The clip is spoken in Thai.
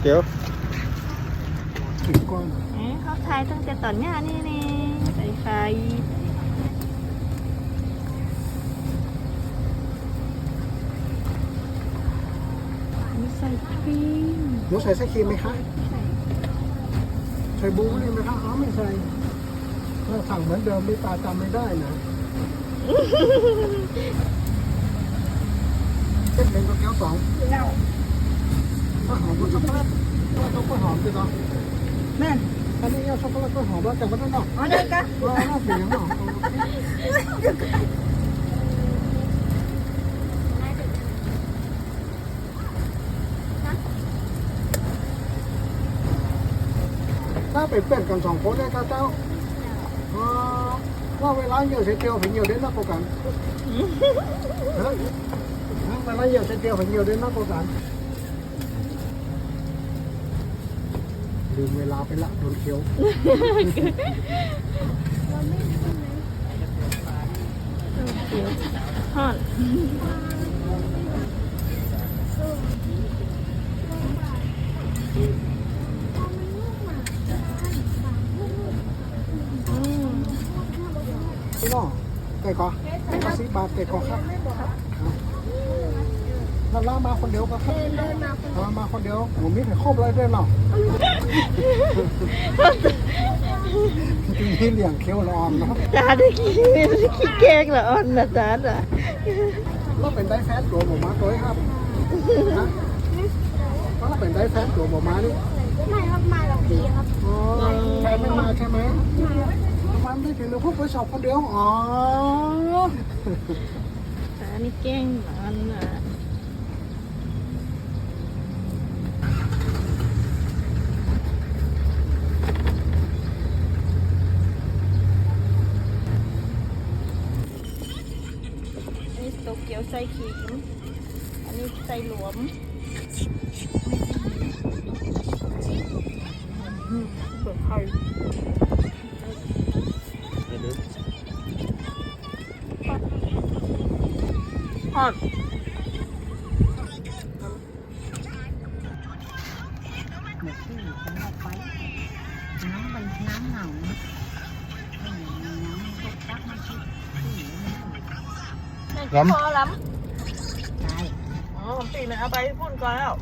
บักยอดมาเกียวถึงก้อนเอ๊ะเขาขายตั้งแต่ตอนเนี้ยนี่นี่ใส่ไข่มีใส่ครีมหนูใส่ไส้ครีมไหมคะใส่บูนี่ไหมคะอ๋อไม่ใส่ถ้าสั่งเหมือนเดิมนี่ตาจำไม่ได้นะเส้นเป็นก๋วยเตี๋ยวสอง ข้าวหอมกับช็อกโกแลตต้องข้าวหอมด้วยเนาะแม่อันนี้เอาช็อกโกแลตข้าวหอมแล้วแต่ว่าด้านนอกอ๋อเด็กกะอ๋อน่าเสียงเนาะถ้าเป็นเพื่อนกันสองคนได้ก็เจ้าอ๋อว่าเวลาเยอะเสียเที่ยวถึงเยอะเด่นนักกว่ากันฮะเวลาเยอะเสียเที่ยวถึงเยอะเด่นนักกว่ากัน ลืมเวลาไปละโดนเคี้ยวฮอดอืมพี่น้องไก่กอไก่กอสิบบาทไก่กอครับ แล้วล่ามาคนเดียวก็ครับล่ามาคนเดียวผมมีแต่ครบเลยด้วยเนาะทีนี้เลี้ยงเคี้ยวร้อนเนาะจานได้ขี้ขี้เก๊กเหรออ่อนนะจานอะก็เป็นได้แฟนตัวหมูมาตัวนี้ครับนะก็เป็นได้แฟนตัวหมูมานี่ไม่ครับมากับพี่ครับอ๋อแฟนไม่มาใช่ไหมทำไมไม่ถึงเราพวกไปสอบคนเดียวอ๋อจานนี่เก่งเหรออ่อนน่ะ โตเกียวใส่ขิง อันนี้ใส่หลวมอืมเปิดไข่ฮอด ล้ำ พอล้ใช่ำอ๋อผมตีนะเอาไปพุ่นก่อนแล้ว